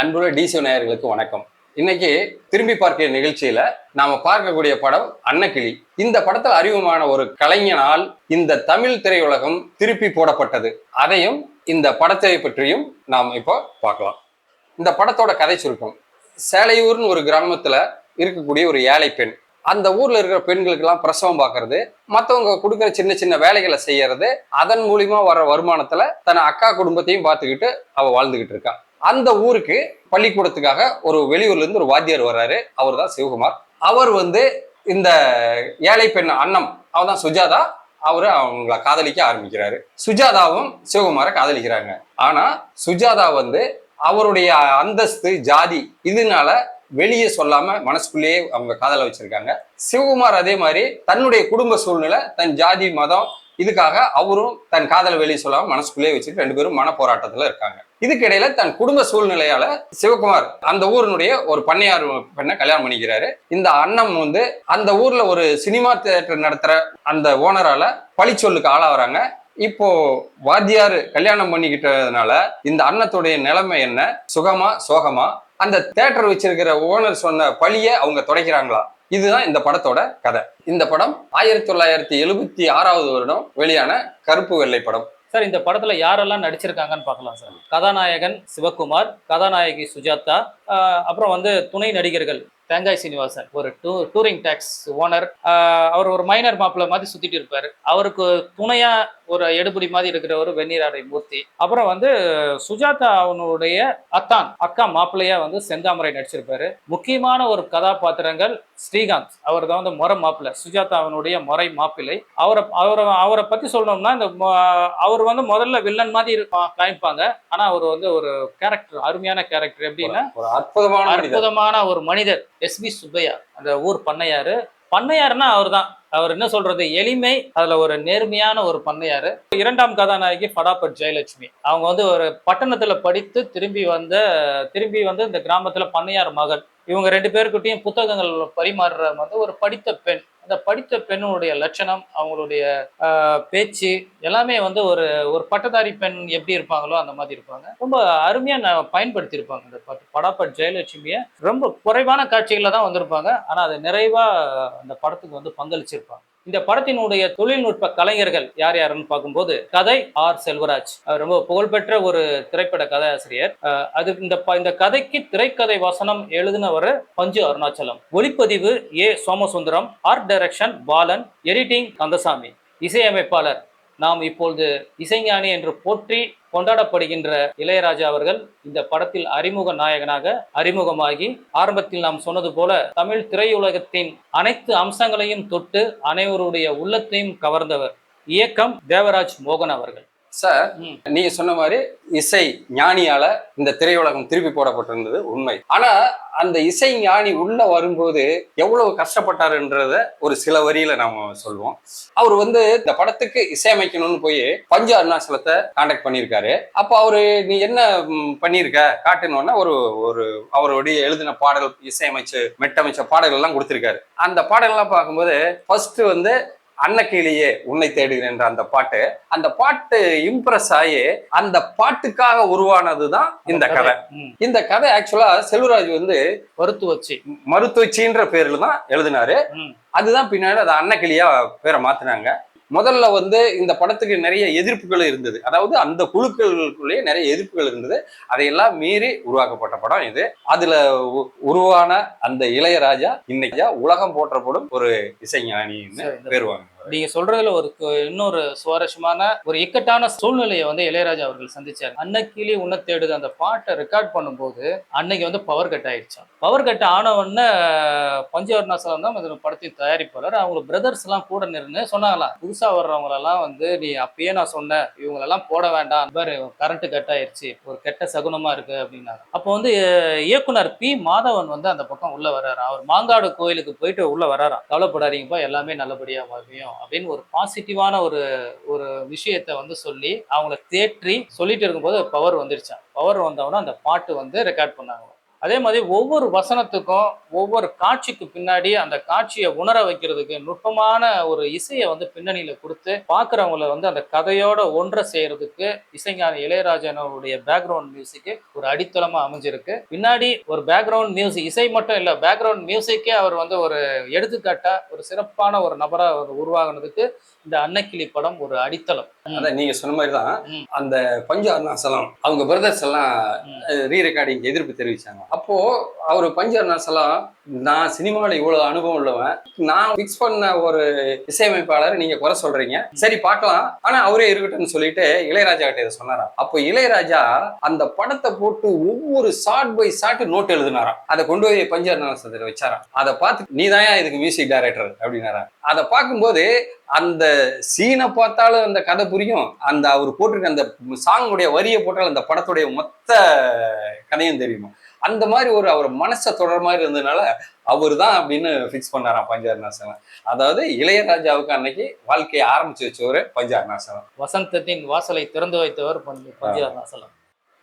அன்புள்ள டிசி நேயர்களுக்கு வணக்கம். இன்னைக்கு திரும்பி பார்க்கிற நிகழ்ச்சியில நாம பார்க்கக்கூடிய படம் அன்னக்கிளி. இந்த படத்தில் அறிமுகமான ஒரு கலைஞனால் இந்த தமிழ் திரையுலகம் திருப்பி போடப்பட்டது. அதையும் இந்த படத்தை பற்றியும் நாம் இப்போ பார்க்கலாம். இந்த படத்தோட கதை சுருக்கம். சேலையூர்னு ஒரு கிராமத்துல இருக்கக்கூடிய ஒரு ஏழை பெண். அந்த ஊர்ல இருக்கிற பெண்களுக்கெல்லாம் பிரசவம் பார்க்கறது மற்றவங்க கொடுக்குற சின்ன சின்ன வேலைகளை செய்யறது அதன் மூலியமா வர வருமானத்துல தன் அக்கா குடும்பத்தையும் பார்த்துக்கிட்டு அவ வாழ்ந்துகிட்டு இருக்கான் அந்த ஊருக்கு பள்ளிக்கூடத்துக்காக ஒரு வெளியூர்ல இருந்து ஒரு வாத்தியார் வர்றாரு. அவர் தான் சிவகுமார். அவர் வந்து இந்த ஏழை பெண் அண்ணம் அவர் தான் சுஜாதா. அவரு அவங்கள காதலிக்க ஆரம்பிக்கிறாரு. சுஜாதாவும் சிவகுமாரை காதலிக்கிறாங்க. ஆனா சுஜாதா வந்து அவருடைய அந்தஸ்து ஜாதி இதனால வெளியே சொல்லாம மனசுக்குள்ளேயே அவங்க காதல வச்சிருக்காங்க. சிவகுமார் அதே மாதிரி தன்னுடைய குடும்ப சூழ்நிலை தன் ஜாதி மதம் இதுக்காக அவரும் தன் காதலை வெளியே சொல்லாம மனசுக்குள்ளேயே வச்சுட்டு ரெண்டு பேரும் மன போராட்டத்துல இருக்காங்க. இதுக்கிடையில தன் குடும்ப சூழ்நிலையால சிவகுமார் அந்த ஊரினுடைய ஒரு பண்ணையார் பெண்ணை கல்யாணம் பண்ணிக்கிறாரு. இந்த அண்ணம் வந்து அந்த ஊர்ல ஒரு சினிமா தியேட்டர் நடத்துற அந்த ஓனரால பழிச்சொல்லுக்கு ஆளாகிறாங்க. இப்போ வாத்தியார் கல்யாணம் பண்ணிக்கிட்டதுனால இந்த அன்னத்துடைய நிலைமை என்ன? சுகமா சோகமா? அந்த தேட்டர் வச்சிருக்கிற ஓனர் சொன்ன பழிய அவங்க துடைக்கிறாங்களா? இதுதான் இந்த படத்தோட கதை. இந்த படம் ஆயிரத்தி தொள்ளாயிரத்தி எழுபத்தி ஆறாவது வருடம் வெளியான கருப்பு வெள்ளை படம். சார் இந்த படத்துல யாரெல்லாம் நடிச்சிருக்காங்கன்னு பார்க்கலாம் சார். கதாநாயகன் சிவகுமார் கதாநாயகி சுஜாதா அப்புறம் வந்து துணை நடிகர்கள் தேங்காய் சீனிவாசன் ஒரு டூ டூரிங் டேக்ஸ் ஓனர். அவர் ஒரு மைனர் மாப்பிள்ள மாதிரி சுத்திட்டு இருப்பாரு. அவருக்கு துணையா ஒரு எடுபடி மாதிரி இருக்கிற ஒரு வெந்நீராடை மூர்த்தி. அப்புறம் வந்து சுஜாதா அவனுடைய அத்தான் அக்கா மாப்பிள்ளையா வந்து செந்தாமரை நடிச்சிருப்பாரு. முக்கியமான ஒரு கதாபாத்திரங்கள் ஸ்ரீகாந்த். அவர் தான் வந்து முறை மாப்பிள்ளை சுஜாதா அவனுடைய முறை மாப்பிள்ளை. அவரை அவரை அவரை பத்தி சொல்லணும்னா இந்த அவர் வந்து முதல்ல வில்லன் மாதிரி இருப்பா காமிப்பாங்க. ஆனா அவர் வந்து ஒரு கேரக்டர் அருமையான கேரக்டர் எப்படின்னா அற்புதமான அற்புதமான ஒரு மனிதர் எஸ் பி சுப்பையா. அந்த ஊர் பண்ணையாரு பண்ணையாருன்னா அவர்தான். அவர் என்ன சொல்றது? எளிமை அதுல ஒரு நேர்மையான ஒரு பண்ணையாரு இரண்டாம் கதாநாயகி படாபட் ஜெயலட்சுமி. அவங்க வந்து ஒரு பட்டணத்துல படித்து திரும்பி வந்த திரும்பி வந்து இந்த கிராமத்துல பண்ணையார் மகள். இவங்க ரெண்டு பேருக்கிட்டையும் புத்தகங்கள் பரிமாறுற வந்து ஒரு படித்த பெண். அந்த படித்த பெண்ணுடைய லட்சணம் அவங்களுடைய பேச்சு எல்லாமே வந்து ஒரு ஒரு பட்டதாரி பெண் எப்படி இருப்பாங்களோ அந்த மாதிரி இருப்பாங்க. ரொம்ப அருமையாக நான் பயன்படுத்தியிருப்பாங்க இந்த பட் படாப்பட் ஜெயலட்சுமியை. ரொம்ப குறைவான காட்சிகளில் தான் வந்திருப்பாங்க. ஆனால் அது நிறைவாக அந்த படத்துக்கு வந்து பங்களிச்சிருப்பாங்க. இந்த படத்தினுடைய தொழில்நுட்ப கலைஞர்கள் யார் யாருன்னு பார்க்கும்போது கதை ஆர். செல்வராஜ். அவர் ரொம்ப புகழ்பெற்ற ஒரு திரைப்பட கதாசிரியர். அது இந்த ப- இந்த கதைக்கு திரைக்கதை வசனம் எழுதினவர் பஞ்சு அருணாச்சலம். ஒளிப்பதிவு A. Somasundaram. Art direction Balan. Editing Kandasamy. இசையமைப்பாளர் நாம் இப்பொழுது இசைஞானி என்று போற்றி கொண்டாடப்படுகின்ற இளையராஜா அவர்கள் இந்த படத்தில் அறிமுக நாயகனாக அறிமுகமாகி ஆரம்பத்தில் நாம் சொன்னது போல தமிழ் திரையுலகத்தின் அனைத்து அம்சங்களையும் தொட்டு அனைவருடைய உள்ளத்தையும் கவர்ந்தவர். இயக்கம் தேவராஜ் மோகன் அவர்கள். சார். நீங்க சொன்ன மாதிரி இசை ஞானியால இந்த திரையுலகம் திருப்பி போடப்பட்டிருந்தது உண்மை. ஆனா அந்த இசை ஞானி உள்ள வரும்போது எவ்வளவு கஷ்டப்பட்டாருன்றத ஒரு சில வரியில நாம சொல்லுவோம் அவர் வந்து இந்த படத்துக்கு இசையமைக்கணும்னு போய் பஞ்சு அருணாச்சலத்தை காண்டாக்ட் பண்ணியிருக்காரு. அப்போ அவரு நீ என்ன பண்ணியிருக்க? காட்டுனோன்னா ஒரு ஒரு அவருடைய எழுதின பாடல் இசையமைச்சு மெட்டமைச்ச பாடல்கள் எல்லாம் கொடுத்திருக்காரு. அந்த பாடல்கள்லாம் பார்க்கும்போது ஃபர்ஸ்ட் வந்து அன்னக்கிளியே உன்னை தேடுகிறேன்ற அந்த பாட்டு. அந்த பாட்டு இம்ப்ரெஸ் ஆகி அந்த பாட்டுக்காக உருவானதுதான் இந்த கதை. இந்த கதை ஆக்சுவலா செல்வராஜ் வந்து வறுத்து வச்சு மருத்துவச்சின்ற பேர்ல தான் எழுதினாரு. அதுதான் பின்னாடி அது அன்னக்கிளியா பேரை மாத்தினாங்க. முதல்ல வந்து இந்த படத்துக்கு நிறைய எதிர்ப்புகள் இருந்தது. அதாவது அந்த குழுக்களுக்குள்ளேயே நிறைய எதிர்ப்புகள் இருந்தது. அதையெல்லாம் மீறி உருவாக்கப்பட்ட படம் இது. அதுல உருவான அந்த இளையராஜா இன்னைக்கு உலகம் போற்றப்படும் ஒரு இசைஞானின்னு சரி, இந்த- பேர் வாங்க. நீங்க சொல்றதுல ஒரு இன்னொரு சுவாரஸ்யமான ஒரு இக்கட்டான சூழ்நிலையை வந்து இளையராஜா அவர்கள் சந்திச்சார். அன்னைக்கிளி உன்ன தேடுது. அந்த பாட்டை ரெக்கார்ட் பண்ணும்போது அன்னைக்கு வந்து பவர் கட் ஆயிடுச்சான் பவர் கட் ஆனவொடனே பஞ்சவர்ணாசலம் தான் இந்த படத்தின் தயாரிப்பாளர். அவங்க பிரதர்ஸ் எல்லாம் கூட நின்று சொன்னாங்களாம் புதுசா வர்றவங்களெல்லாம் வந்து நீ அப்பயே நான் சொன்னேன். இவங்களெல்லாம் போட வேண்டாம். பாரு கரண்ட் கட் ஆயிடுச்சு. ஒரு கெட்ட சகுனமா இருக்கு அப்படின்னாங்க அப்போ வந்து இயக்குனர் பி. மாதவன் வந்து அந்த பக்கம் உள்ள வர்றாரு. அவர் மாங்காடு கோயிலுக்கு போயிட்டு உள்ள வராராம் கவலைப்படாதீங்கப்பா. எல்லாமே நல்லபடியா முடியும் அப்படின்னு ஒரு பாசிட்டிவான ஒரு ஒரு விஷயத்தை வந்து சொல்லி அவங்கள தேற்றி சொல்லிட்டு இருக்கும்போது பவர் வந்துருச்சான் பவர் வந்தவொடனே அந்த பாட்டு வந்து ரெக்கார்ட் பண்ணாங்க அதே மாதிரி ஒவ்வொரு வசனத்துக்கும் ஒவ்வொரு காட்சிக்கு பின்னாடி அந்த காட்சியை உணர வைக்கிறதுக்கு நுட்பமான ஒரு இசையை வந்து பின்னணியில கொடுத்து பார்க்குறவங்கள வந்து அந்த கதையோட ஒன்றை செய்யறதுக்கு இசைஞானி இளையராஜனுடைய பேக்ரவுண்ட் மியூசிக்கு ஒரு அடித்தளமா அமைஞ்சிருக்கு பின்னாடி ஒரு பேக்ரவுண்ட் மியூசிக் இசை மட்டும் இல்ல பேக்ரவுண்ட் மியூசிக்கே அவர் வந்து ஒரு எடுத்துக்காட்டா ஒரு சிறப்பான ஒரு நபரா அவர் உருவாகுனதுக்கு இந்த அன்னக்கிளி படம் ஒரு அடித்தளம் அதான் நீங்க சொன்ன மாதிரி தான். அந்த பஞ்சு அருணாசலம் அவங்க பிரதர்ஸ் எல்லாம். ரீ ரெக்கார்டிங் எதிர்ப்பு தெரிவிச்சாங்க அப்போ அவர் பஞ்சர் அருணாசலம் நான் சினிமாவில் இவ்வளவு அனுபவம் உள்ளவன். நான் ஃபிக்ஸ் பண்ண ஒரு இசையமைப்பாளர் நீங்க குறை சொல்றீங்க. சரி பார்க்கலாம். ஆனா அவரே இருக்கட்டும்னு சொல்லிட்டு இளையராஜா கிட்ட இதை சொன்னாராம். அப்போ இளையராஜா அந்த படத்தை போட்டு ஒவ்வொரு ஷார்ட் பை ஷார்ட் நோட் எழுதினாராம். அதை கொண்டு போய் பஞ்சர் அருணாசலத்தில் வச்சாராம். அதை பார்த்து நீ இதுக்கு மியூசிக் டைரக்டர் அப்படின்னாராம். அதை பார்க்கும்போது அந்த சீனை பார்த்தாலும் அந்த கதை புரியும். அந்த அவர் போட்டிருக்க அந்த சாங்குடைய வரியை போட்டாலும் அந்த படத்துடைய மொத்த கதையும் தெரியுமா. அந்த மாதிரி ஒரு அவர் மனசை தொடர் மாதிரி இருந்ததுனால அவர் தான் அப்படின்னு ஃபிக்ஸ் பண்ணாராம் பஞ்சாருநாசனம் அதாவது இளையராஜாவுக்கு அன்னைக்கு வாழ்க்கையை ஆரம்பிச்சு வச்சவர் பஞ்சாருநாசனம் வசந்தத்தின் வாசலை திறந்து வைத்தவர் பஞ்ச பஞ்சாருணாசலம்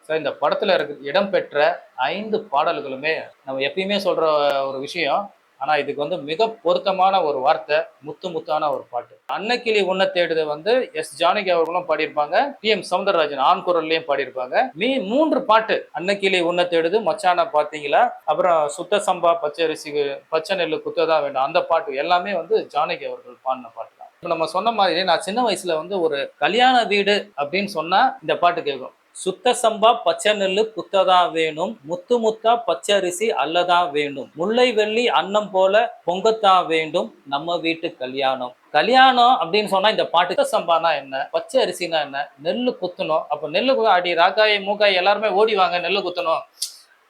ஸோ இந்த படத்துல இருக்க இடம்பெற்ற ஐந்து பாடல்களுமே நம்ம எப்பயுமே சொல்ற ஒரு விஷயம் ஆனால் இதுக்கு வந்து மிக பொருத்தமான ஒரு வார்த்தை முத்து முத்தான ஒரு பாட்டு. அன்னக்கிளி உன்ன தேடுது வந்து எஸ். ஜானகி அவர்களும் பாடியிருப்பாங்க. D M. சவுந்தரராஜன் ஆண் குரல்லையும் பாடியிருப்பாங்க. மீ. மூன்று பாட்டு அன்னக்கிளி உன்ன தேடுது மச்சான பார்த்தீங்களா அப்புறம் சுத்த சம்பா பச்சை அரிசி பச்சை நெல்லு குத்ததான் வேண்டும். அந்த பாட்டு எல்லாமே வந்து ஜானகி அவர்கள் பாடின பாட்டு தான். இப்போ நம்ம சொன்ன மாதிரி நான் சின்ன வயசுல வந்து ஒரு கல்யாண வீடு அப்படின்னு சொன்னா இந்த பாட்டு கேட்கும். சுத்த சம்பா பச்சை நெல்லு புத்ததா வேணும். முத்து முத்தா பச்சரிசி அல்லதா வேணும் முல்லை வெள்ளி அன்னம் போல பொங்கத்தா வேண்டும் நம்ம வீட்டு கல்யாணம். கல்யாணம் அப்படின்னு சொன்னா இந்த பாட்டு சம்பானா என்ன? பச்சை அரிசினா என்ன? நெல்லு குத்தணும். அப்ப நெல்லு அடி ராக்காய் மூக்காய் எல்லாருமே ஓடிவாங்க நெல்லு குத்தணும்.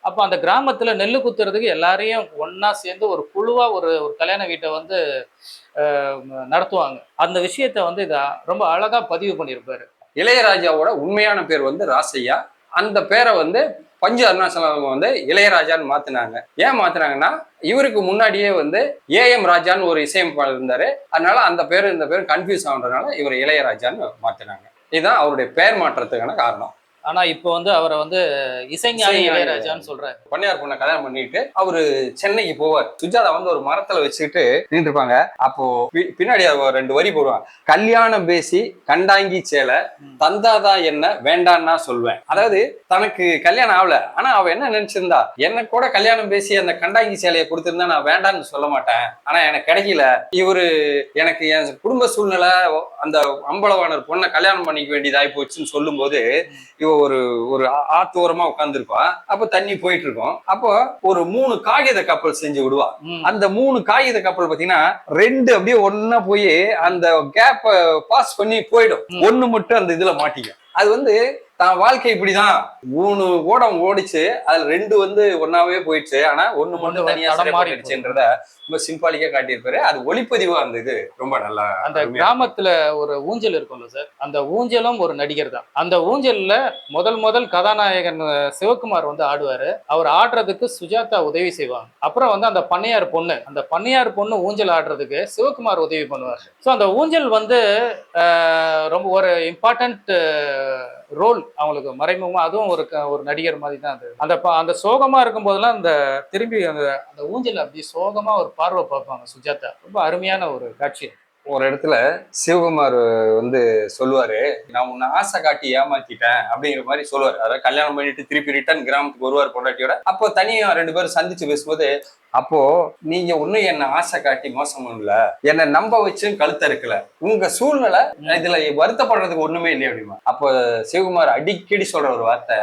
அப்போ அந்த கிராமத்தில் நெல் குத்துறதுக்கு எல்லாரையும் ஒன்றா சேர்ந்து ஒரு குழுவாக ஒரு ஒரு கல்யாண வீட்டை வந்து நடத்துவாங்க. அந்த விஷயத்தை வந்து இதை ரொம்ப அழகாக பதிவு பண்ணியிருப்பாரு. இளையராஜாவோட உண்மையான பேர் வந்து ராசையா அந்த பேரை வந்து பஞ்சு அருணாசலம் வந்து இளையராஜான்னு மாத்தினாங்க. ஏன் மாத்தினாங்கன்னா இவருக்கு முன்னாடியே வந்து ஏஎம் ராஜான்னு ஒரு இசையமைப்பாளர் இருந்தாரு. அதனால அந்த பேரும் இந்த பேரும் கன்ஃபியூஸ் ஆகுறதுனால இவர் இளையராஜான்னு மாத்தினாங்க. இதுதான் அவருடைய பெயர் மாற்றத்துக்கான காரணம். ஆனா இப்போ வந்து அவரை வந்து இசைஞானி இளையராஜான்னு சொல்றாரு. பண்ணையார் பொண்ணை கல்யாணம் பண்ணிட்டு அவரு சென்னைக்கு போவார். சுஜாதா வந்து ஒரு மரத்துல வச்சுக்கிட்டு நின்று இருப்பாங்க அப்போ பின்னாடி அவர் ரெண்டு வரி போடுவாங்க. கல்யாணம் பேசி கண்டாங்கி சேலை தந்தாதா என்ன வேண்டான்னா சொல்வேன். அதாவது தனக்கு கல்யாணம் ஆகல. ஆனா அவ என்ன நினைச்சிருந்தா எனக்கு கூட கல்யாணம் பேசி அந்த கண்டாங்கி சேலையை கொடுத்திருந்தா நான் வேண்டான்னு சொல்ல மாட்டேன். ஆனா எனக்கு கிடைக்கல. இவரு எனக்கு என் குடும்ப சூழ்நிலை அந்த அம்பலவாணர் பொண்ணை கல்யாணம் பண்ணிக்க வேண்டியதாகி போச்சுன்னு சொல்லும்போது இவ ஒரு ஒரு ஆத்தோரமா உட்காந்துருப்பா அப்ப தண்ணி போயிட்டு இருக்கும் அப்போ ஒரு மூணு காகித கப்பல் செஞ்சு விடுவா. அந்த மூணு காகித கப்பல் பாத்தீங்கன்னா ரெண்டு அப்படியே ஒண்ணா போய் அந்த கேப்ப பாஸ் பண்ணி போயிடும். ஒண்ணு மட்டும் அந்த இதுல மாட்டிக்கும். அது வந்து தான் வாழ்க்கை இப்படிதான். மூணு ஓடம் ஓடிச்சு அதுல ரெண்டு வந்து ஒன்னாவே போயிடுச்சு. ஆனா ஒண்ணு மட்டும் தனியா தடம் மாறி சிறைப்பட்டுடுச்சுன்றத ரொம்ப சிம்பிளிக்கா காட்டியிருப்பாரு. அது ஒளிப்பதிவா அந்த இது ரொம்ப நல்லா அந்த கிராமத்துல ஒரு ஊஞ்சல் இருக்கும்ல சார்? அந்த ஊஞ்சலும் ஒரு நடிகர் தான். அந்த ஊஞ்சல்ல முதல் முதல் கதாநாயகன் சிவகுமார் வந்து ஆடுவாரு. அவர் ஆடுறதுக்கு சுஜாதா உதவி செய்வாங்க. அப்புறம் வந்து அந்த பண்ணையார் பொண்ணு அந்த பண்ணையார் பொண்ணு ஊஞ்சல் ஆடுறதுக்கு சிவகுமார் உதவி பண்ணுவார். ஸோ அந்த ஊஞ்சல் வந்து ரொம்ப ஒரு இம்பார்ட்டன்ட் ரோல் அவங்களுக்கு மறைமுகமாக அதுவும் ஒரு க- ஒரு நடிகர் மாதிரி தான் அது. அந்த அந்த சோகமாக இருக்கும் போதெல்லாம் அந்த திரும்பி அந்த அந்த ஊஞ்சல் அப்படி சோகமாக ஒரு பார்வை பார்ப்பாங்க சுஜாதா. ரொம்ப அருமையான ஒரு காட்சி ஒரு இடத்துல சிவகுமார் வந்து சொல்லுவாரு நான் உன்னை ஆசை காட்டி ஏமாத்திட்டேன் அப்படிங்கிற மாதிரி சொல்லுவாரு. அதாவது கல்யாணம் பண்ணிட்டு திருப்பி ரிட்டர்ன் கிராமத்துக்கு வருவார் பொண்டாட்டியோட. அப்போ தனியா ரெண்டு பேரும் சந்திச்சு பேசும்போது அப்போ நீங்க ஒண்ணும் என்ன ஆசை காட்டி மோசம் பண்ணல. என்னை நம்ப வச்சும் கழுத்த இருக்கல உங்க சூழ்நிலை இதுல வருத்தப்படுறதுக்கு ஒண்ணுமே இல்லை அப்படிமா அப்போ சிவகுமார் அடிக்கடி சொல்ற ஒரு வார்த்தை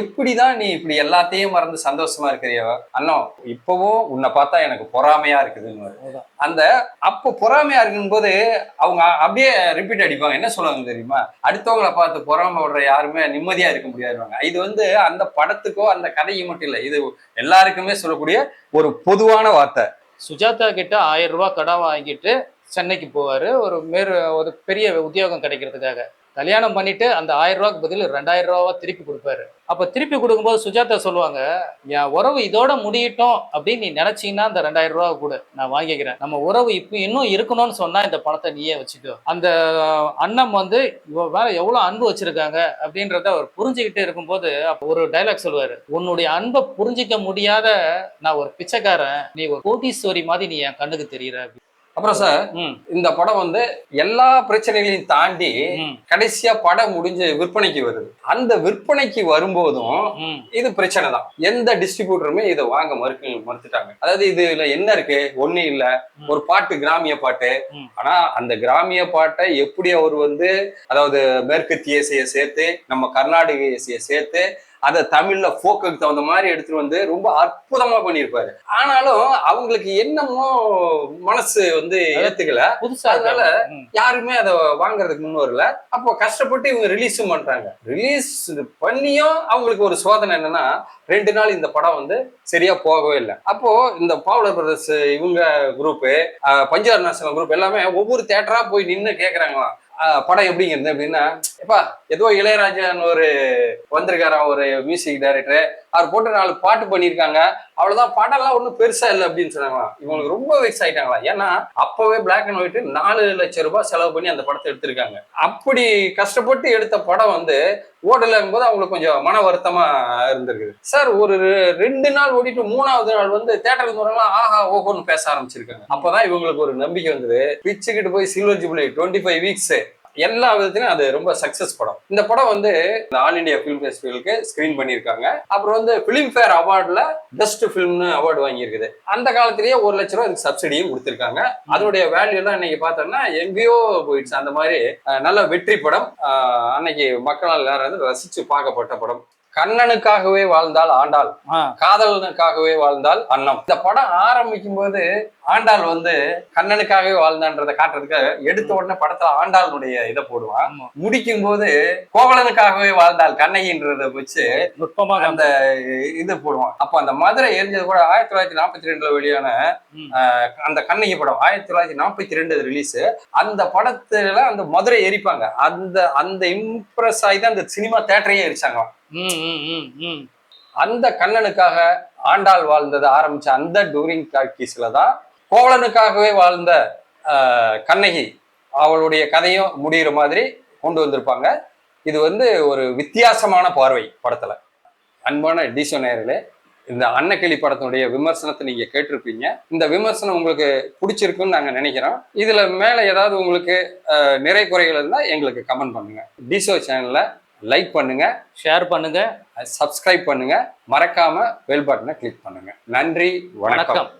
எப்படிதான் நீ இப்படி எல்லாத்தையும் மறந்து சந்தோஷமா இருக்கிறியோ? அண்ணா இப்பவும் உன்னை பார்த்தா எனக்கு பொறாமையா இருக்குதுன்னு அந்த அப்போ பொறாமையா இருக்கும்போது அவங்க அப்படியே ரிப்பீட் அடிப்பாங்க. என்ன சொல்லுவாங்க தெரியுமா? அடுத்தவங்கள பார்த்து பொறாமை விடுற யாருமே நிம்மதியா இருக்க முடியாதுவாங்க. இது வந்து அந்த படத்துக்கோ அந்த கதைக்கு மட்டும் இல்லை. இது எல்லாருக்குமே சொல்லக்கூடிய ஒரு பொதுவான வார்த்தை. சுஜாதா கிட்ட ஆயிரம் ரூபாய் கடன் வாங்கிட்டு சென்னைக்கு போவாரு. ஒரு மேறு ஒரு பெரிய உத்தியோகம் கிடைக்கிறதுக்காக. கல்யாணம் பண்ணிட்டு அந்த ஆயிரம் ரூபாய்க்கு பதில் ரெண்டாயிரம் ரூபாவா திருப்பி கொடுப்பாரு. அப்ப திருப்பி கொடுக்கும்போது சுஜாதா சொல்லுவாங்க என் உறவு இதோட முடியட்டும் அப்படின்னு நீ நினைச்சீங்கன்னா அந்த ரெண்டாயிரம் ரூபா கூட நான் வாங்கிக்கிறேன். நம்ம உறவு இப்போ இன்னும் இருக்கணும்னு சொன்னா இந்த பணத்தை நீயே வச்சுக்கோ. அந்த அண்ணம் வந்து இவன் வேற எவ்வளவு அன்பு வச்சிருக்காங்க? அப்படின்றத அவர் புரிஞ்சுக்கிட்டு இருக்கும்போது ஒரு டைலாக் சொல்லுவாரு உன்னுடைய அன்பை புரிஞ்சிக்க முடியாத நான் ஒரு பிச்சைக்காரன். நீ ஒரு கோட்டீஸ்வரி மாதிரி நீ என் கண்ணுக்கு தெரியுற அப்படி. அப்புறம் சார் இந்த படம் வந்து எல்லா பிரச்சனைகளையும் தாண்டி கடைசியா படம் முடிஞ்சு விற்பனைக்கு வருது. அந்த விற்பனைக்கு வரும்போதும் இது பிரச்சனை தான். எந்த டிஸ்ட்ரிபியூட்டருமே இதை வாங்க மறுக்க மறுத்துட்டாங்க. அதாவது இதுல என்ன இருக்கு? ஒண்ணு இல்ல. ஒரு பாட்டு கிராமிய பாட்டு. ஆனா அந்த கிராமிய பாட்டை எப்படி அவர் வந்து அதாவது மேற்கத்திய இசையை சேர்த்து நம்ம கர்நாடக இசையை சேர்த்து அதை தமிழ்ல ஃபோக்குக்கு தகுந்த மாதிரி எடுத்துட்டு வந்து ரொம்ப அற்புதமா பண்ணியிருப்பாரு. ஆனாலும் அவங்களுக்கு என்னமோ மனசு வந்து ஏத்துக்கல. புதுசா அதனால யாருமே அதை வாங்குறதுக்கு முன் வரல. அப்போ கஷ்டப்பட்டு இவங்க ரிலீஸும் பண்றாங்க. ரிலீஸ் பண்ணியும் அவங்களுக்கு ஒரு சோதனை என்னன்னா ரெண்டு நாள் இந்த படம் வந்து சரியா போகவே இல்லை. அப்போ இந்த பாவலர் பிரதர்ஸ் இவங்க குரூப்பு பஞ்சாப் நேஷனல் குரூப் எல்லாமே ஒவ்வொரு தேட்டரா போய் நின்று கேக்குறாங்களாம். படம் எப்படிங்கிறது அப்படின்னா எப்பா ஏதோ இளையராஜான்னு ஒரு வந்திருக்காரா ஒரு மியூசிக் டைரக்டர் அவர் போட்டு நாலு பாட்டு பண்ணியிருக்காங்க. அவ்வளவுதான் பாட்டெல்லாம் ஒன்றும் பெருசா இல்லை அப்படின்னு சொன்னாங்களாம் இவங்களுக்கு ரொம்ப வெக்ஸ் ஆயிட்டாங்களா? ஏன்னா அப்பவே பிளாக் அண்ட் ஒயிட் நாலு லட்சம் ரூபாய் செலவு பண்ணி அந்த படத்தை எடுத்திருக்காங்க. அப்படி கஷ்டப்பட்டு எடுத்த படம் வந்து ஓடலங்கும் போது அவங்களுக்கு கொஞ்சம் மன வருத்தமா இருந்திருக்குது. சார் ஒரு ரெ- ரெண்டு நாள் ஓடிட்டு மூணாவது நாள் வந்து தேட்டருக்கு போறவங்க ஆஹா ஓஹோன்னு பேச ஆரம்பிச்சிருக்காங்க. அப்பதான் இவங்களுக்கு ஒரு நம்பிக்கை வந்தது. பிச்சுக்கிட்டு போய் silver jubilee twenty five weeks எல்லா விதத்திலும் அது ரொம்ப சக்சஸ் படம். இந்த படம் வந்து ஆல் இந்தியா ஃபிலிம் ஃபெஸ்டிவலுக்கு ஸ்கிரீன் பண்ணியிருக்காங்க. அப்புறம் வந்து பிலிம் ஃபேர் அவார்டில் பெஸ்ட் ஃபிலிம்னு அவார்டு வாங்கியிருக்குது. அந்த காலத்திலேயே ஒரு லட்ச ரூபா சப்சிடியும் கொடுத்துருக்காங்க. அதனுடைய வேல்யூ எல்லாம் இன்னைக்கு பார்த்தோம்னா எங்கேயோ போயிடுச்சு. அந்த மாதிரி நல்ல வெற்றி படம். அன்னைக்கு மக்களால் எல்லாரும் ரசிச்சு பார்க்கப்பட்ட படம். கண்ணனுக்காகவே வாழ்ந்தால் ஆண்டாள் காதலனுக்காகவே வாழ்ந்தால் அன்னம். இந்த படம் ஆரம்பிக்கும் போது ஆண்டாள் வந்து கண்ணனுக்காகவே வாழ்ந்தான்றதை காட்டுறதுக்கு எடுத்த உடனே படத்துல ஆண்டாளுடைய இதை போடுவான். முடிக்கும் போது கோவலனுக்காகவே வாழ்ந்தாள் கண்ணகின்றத வச்சு நுட்பமா அந்த இது போடுவான். அப்ப அந்த மதுரை எரிஞ்சது கூட ஆயிரத்தி தொள்ளாயிரத்தி நாற்பத்தி ரெண்டுல வெளியான அந்த கண்ணகி படம் ஆயிரத்தி தொள்ளாயிரத்தி நாற்பத்தி ரெண்டு ரிலீஸ் அந்த படத்துல அந்த மதுரை எரிப்பாங்க. அந்த அந்த இம்ப்ரெஸ் ஆகி தான் அந்த சினிமா தேட்டரையே ம். அந்த கண்ணனுக்காக ஆண்டாள் வாழ்ந்ததை ஆரம்பிச்ச அந்த டூரிங் டாக்கீஸ்ல தான் கோவலனுக்காகவே வாழ்ந்த கண்ணகி அவளுடைய கதையும் முடிகிற மாதிரி கொண்டு வந்திருப்பாங்க. இது வந்து ஒரு வித்தியாசமான பார்வை படத்துல. அன்பான டிசோ நேயர்களே இந்த அன்னக்கிளி படத்தினுடைய விமர்சனத்தை நீங்க கேட்டிருப்பீங்க. இந்த விமர்சனம் உங்களுக்கு பிடிச்சிருக்குன்னு நாங்க நினைக்கிறோம். இதுல மேல ஏதாவது உங்களுக்கு நிறை குறைகள் இருந்தால் எங்களுக்கு கமெண்ட் பண்ணுங்க. டிசோ சேனல்ல லைக் பண்ணுங்க ஷேர் பண்ணுங்க சப்ஸ்கிரைப் பண்ணுங்க. மறக்காம பெல் பட்டனை கிளிக் பண்ணுங்க. நன்றி வணக்கம். வணக்கம்.